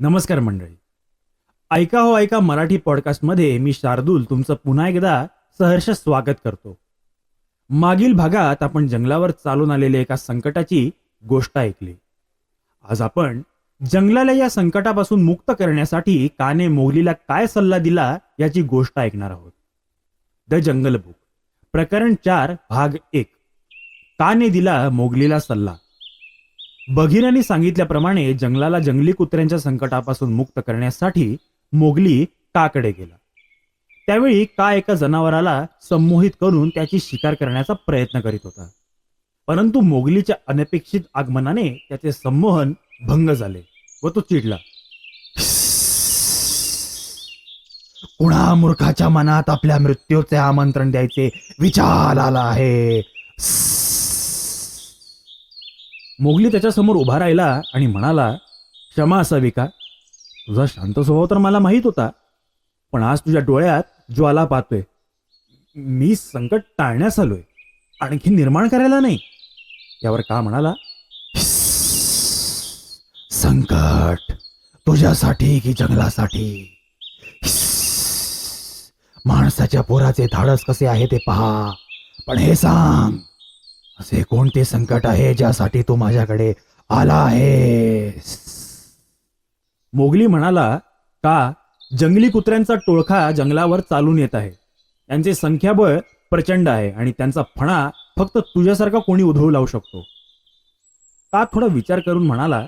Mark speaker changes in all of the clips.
Speaker 1: नमस्कार मंडळी. ऐका हो ऐका मराठी पॉडकास्टमध्ये मी शार्दूल तुमचं पुन्हा एकदा सहर्ष स्वागत करतो. मागील भागात आपण जंगलावर चालून आलेल्या एका संकटाची गोष्ट ऐकली. आज आपण जंगलाला या संकटापासून मुक्त करण्यासाठी काने मोगलीला काय सल्ला दिला याची गोष्ट ऐकणार आहोत. द जंगल बुक प्रकरण चार भाग एक. काने दिला मोगलीला सल्ला. बघिरांनी सांगितल्याप्रमाणे जंगलाला जंगली कुत्र्यांच्या संकटापासून मुक्त करण्यासाठी मोगली काकडे गेला त्यावेळी का एका जनावराला संमोहित करून त्याची शिकार करण्याचा प्रयत्न करीत होता. परंतु मोगलीच्या अनपेक्षित आगमनाने त्याचे संमोहन भंग झाले व तो चिडला. कुणा मूर्खाच्या मनात आपल्या मृत्यूचे आमंत्रण द्यायचे विचार आला आहे. मोगली त्याच्यासमोर उभा राहिला आणि म्हणाला क्षमा असावी का? तुझा शांत स्वभाव तर मला माहीत होता पण आज तुझ्या डोळ्यात ज्वाला पाहतोय. मी संकट टाळण्यास आलोय आणखी निर्माण करायला नाही. यावर का म्हणाला संकट तुझ्यासाठी की जंगलासाठी? माणसाच्या पोराचे धाडस कसे आहे ते पहा पण हे सांग. असे कोणते संकट आहे ज्यासाठी तू माझ्याकडे आला आहेस मोगली म्हणाला का जंगली कुत्र्यांचा टोळखा जंगलावर चालून येत आहे. त्यांचे संख्याबळ प्रचंड आहे आणि त्यांचा फणा फक्त तुझ्यासारखा कोणी उधळू लावू शकतो. का थोडा विचार करून म्हणाला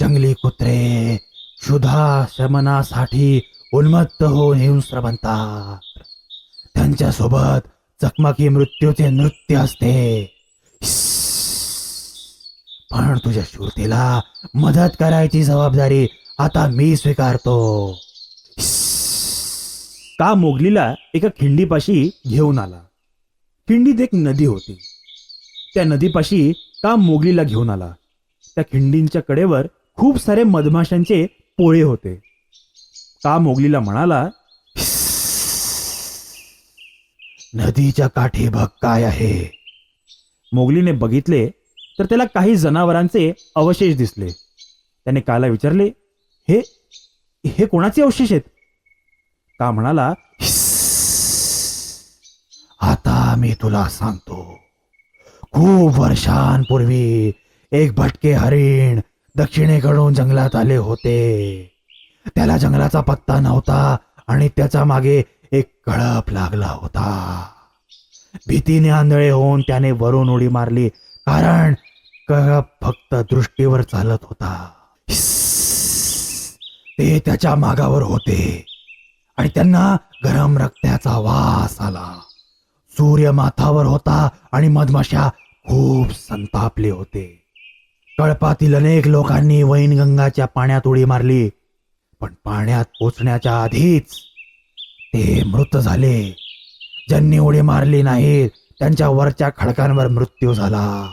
Speaker 1: जंगली कुत्रे क्षुधा शमनासाठी उन्मत्त होऊन येऊन बनतात. त्यांच्यासोबत चकमकी मृत्यूचे नृत्य असते. पण तुझ्या शूरतेला मदत करायची जबाबदारी आता मी स्वीकारतो का मोगलीला एका खिंडीपाशी घेऊन आला खिंडीत एक नदी होती त्या नदीपाशी का मोगलीला घेऊन आला त्या खिंडींच्या कडेवर खूप सारे मधमाशांचे पोळे होते का मोगलीला म्हणाला नदीच्या काठी बघ काय आहे. मोगलीने बघितले तर त्याला काही जनावरांचे अवशेष दिसले. त्याने काला विचारले हे हे कोणाचे अवशेष आहेत? का म्हणाला आता मी तुला सांगतो खूप वर्षांपूर्वी एक भटके हरिण दक्षिणेकडून जंगलात आले होते त्याला जंगलाचा पत्ता नव्हता आणि त्याचा मागे एक कळप लागला होता. भीतीने आंधळे होऊन त्याने वरून उडी मारली कारण कळप फक्त दृष्टीवर चालत होता. ते त्याच्या मागावर होते. आणि त्यांना गरम रक्ताचा वास आला. सूर्य माथावर होता आणि मधमाशा खूप संतापले होते. कळपातील अनेक लोकांनी वैनगंगाच्या पाण्यात उडी मारली. पण पाण्यात पोचण्याच्या आधीच ते मृत झाले. ज्यांनी उडी मारली नाहीत त्यांच्या वरच्या खडकांवर मृत्यू झाला.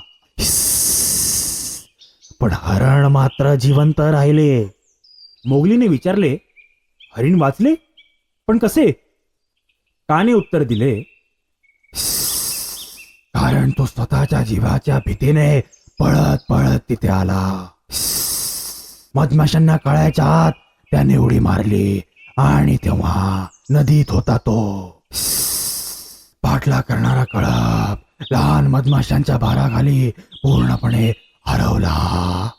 Speaker 1: पण हरण मात्र जिवंत राहिले. मोगलीने विचारले हरिण वाचले? पण कसे? काने उत्तर दिले कारण तो स्वतःच्या जीवाच्या भीतीने पळत पळत तिथे आला. मधमाशांना कळायच्या आत त्याने उडी मारली आणि तेव्हा नदीत होता तो. पाठला करणारा कळप लहान मधमाशांच्या भाराखाली पूर्णपणे हरवला.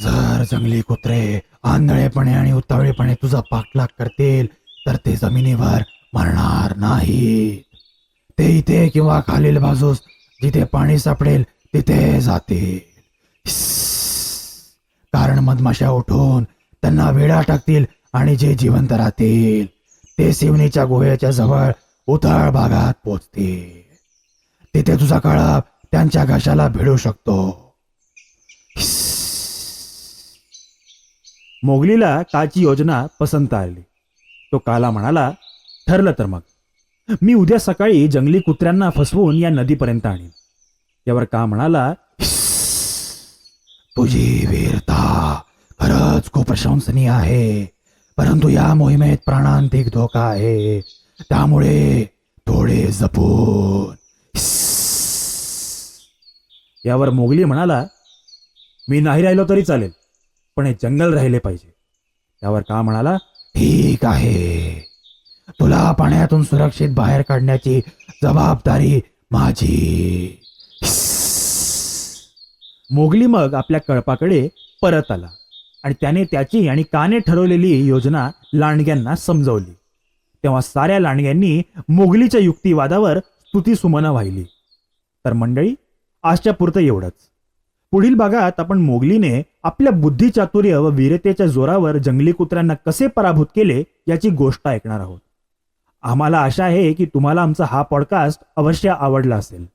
Speaker 1: जर जंगली कुत्रे आंधळेपणे आणि उतावळेपणे तुझा पाठलाग करतील तर ते जमिनीवर मरणार नाही. ते इथे किंवा खालील बाजूस जिथे पाणी सापडेल तिथे जातील. कारण मधमाशा उठून त्यांना वेळा टाकतील आणि जे जिवंत राहतील ते शिवनीच्या गुहेच्या जवळ उथळ भागात पोचतील. तिथे तुझा काळा त्यांच्या घशाला भिडू शकतो. मोगलीला काची योजना पसंत आली. तो काला म्हणाला ठरलं तर मग. मी उद्या सकाळी जंगली कुत्र्यांना फसवून या नदीपर्यंत आणीन. यावर का म्हणाला तुझी वीरता खरंच खूप प्रशंसनीय आहे. परंतु या मोहिमेत प्राणांतिक धोका आहे. त्यामुळे थोडे जपून. यावर मोगली म्हणाला मी नाही राहिलो तरी चालेल पण हे जंगल राहिले पाहिजे. त्यावर का म्हणाला ठीक आहे. तुला पाण्यातून सुरक्षित बाहेर काढण्याची जबाबदारी माझी. मोगली मग आपल्या कळपाकडे परत आला. आणि त्याने त्याची आणि काने ठरवलेली योजना लांडग्यांना समजवली. तेव्हा साऱ्या लांडग्यांनी मोगलीच्या युक्तिवादावर स्तुतीसुमनं वाहिली. तर मंडळी आजच्या पुरतं एवढंच. पुढील भागात आपण मोगलीने आपल्या बुद्धिचातुर्य व वीरतेच्या जोरावर जंगली कुत्र्यांना कसे पराभूत केले याची गोष्ट ऐकणार आहोत. आम्हाला आशा आहे की तुम्हाला आमचा हा पॉडकास्ट अवश्य आवडला असेल.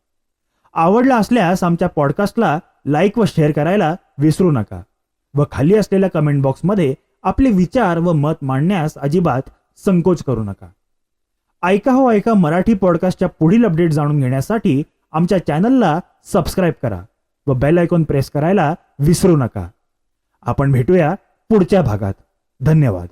Speaker 1: आवडला असल्यास आमच्या पॉडकास्टला लाईक व शेअर करायला विसरू नका. व खाली असलेल्या कमेंट बॉक्समध्ये आपले विचार व मत मांडण्यास अजिबात संकोच करू नका. ऐका हो ऐका मराठी पॉडकास्टच्या पुढील अपडेट जाणून घेण्यासाठी आमच्या चॅनलला सबस्क्राईब करा व बेल आयकॉन प्रेस करायला विसरू नका. आपण भेटूया पुढच्या भागात. धन्यवाद.